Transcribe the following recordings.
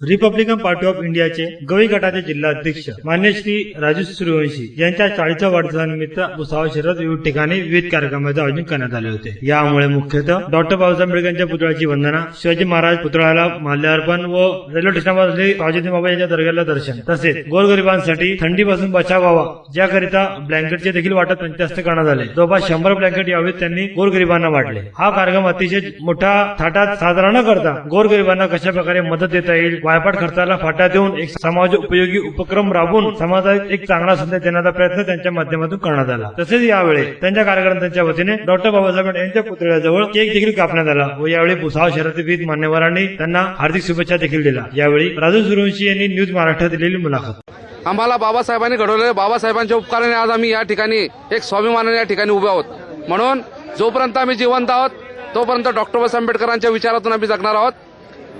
Republican party of इंडियाचे गवई गटाचे जिल्हा अध्यक्ष मान्य श्री राजू सूर्यवंशी यांच्या चाळीसच्या वाढदिवसानिमित्त भुसावळ शहरात विविध ठिकाणी विविध कार्यक्रमाचे आयोजन करण्यात आले होते. यामुळे मुख्यतः डॉक्टर बाबासाहेब आंबेडकरांच्या पुतळ्याची वंदना शिवाजी महाराज पुतळ्याला माल्यार्पण व रेल्वे स्टेशनवर बाबा यांच्या दर्ग्याला दर्शन तसेच गोरगरिबांसाठी थंडीपासून बचाव व्हावा ज्याकरिता ब्लँकेटचे देखील वाटप त्यांच्या हस्ते करण्यात आले. जवळपास शंभर ब्लँकेट यावेळी त्यांनी गोरगरिबांना वाटले. हा कार्यक्रम अतिशय मोठ्या थाटात साजरा न करता गोरगरिबांना कशा प्रकारे मदत देता येईल वायफाट खर्चाला फाटा देऊन एक समाज उपयोगी उपक्रम राबवून समाजात एक चांगला संदेश देण्याचा प्रयत्न त्यांच्या माध्यमातून करण्यात आला. तसेच यावेळी त्यांच्या कार्यकर्त्यांच्या वतीने डॉक्टर बाबासाहेब यांच्या पुतळ्याजवळ केक देखील कापण्यात आला व यावेळी भुसाव शहरातील विविध मान्यवरांनी त्यांना हार्दिक शुभेच्छा देखील दिल्या. यावेळी राजू सुरवंशी यांनी न्यूज महाराष्ट्र दिलेली मुलाखत. आम्हाला बाबासाहेबांनी घडवलेले बाबासाहेबांच्या उपकाराने आज आम्ही या ठिकाणी एक स्वाभिमानाने या ठिकाणी उभे आहोत. म्हणून जोपर्यंत आम्ही जिवंत आहोत तोपर्यंत डॉक्टर बाबासाहेब आंबेडकरांच्या विचारातून आम्ही जगणार आहोत.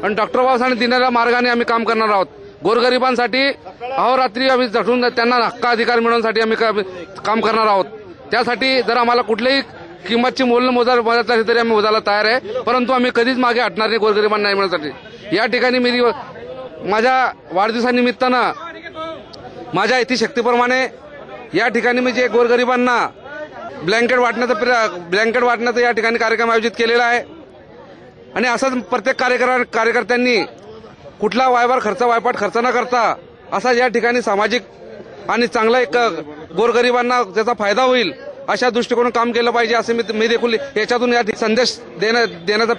आणि डॉक्टर बाबासाहेब दिलेल्या मार्गाने आम्ही काम करणार आहोत. गोरगरिबांसाठी अहोरात्री आम्ही झटून त्यांना हक्क अधिकार मिळवण्यासाठी आम्ही काम करणार आहोत. त्यासाठी जर आम्हाला कुठल्याही किंमतची मोल मोजा मोजायचं असली तरी आम्ही मोजायला तयार आहे. परंतु आम्ही कधीच मागे हटणार नाही गोरगरिबांना न्याय मिळण्यासाठी. या ठिकाणी मी माझ्या वाढदिवसानिमित्तानं माझ्या इथे शक्तीप्रमाणे या ठिकाणी मी जे गोरगरिबांना ब्लँकेट वाटण्याचा प्र- ब्लँकेट वाटण्याचा या ठिकाणी कार्यक्रम आयोजित केलेला आहे. आणि असंच प्रत्येक कार्यकर कार्यकर्त्यांनी कुठला वायभार खर्च वायपाट खर्च न करता असा या ठिकाणी सामाजिक आणि चांगला एक गोरगरिबांना त्याचा फायदा होईल अशा दृष्टिकोन काम केलं पाहिजे असं मी मी देखील याच्यातून या संदेश देण्या देण्याचा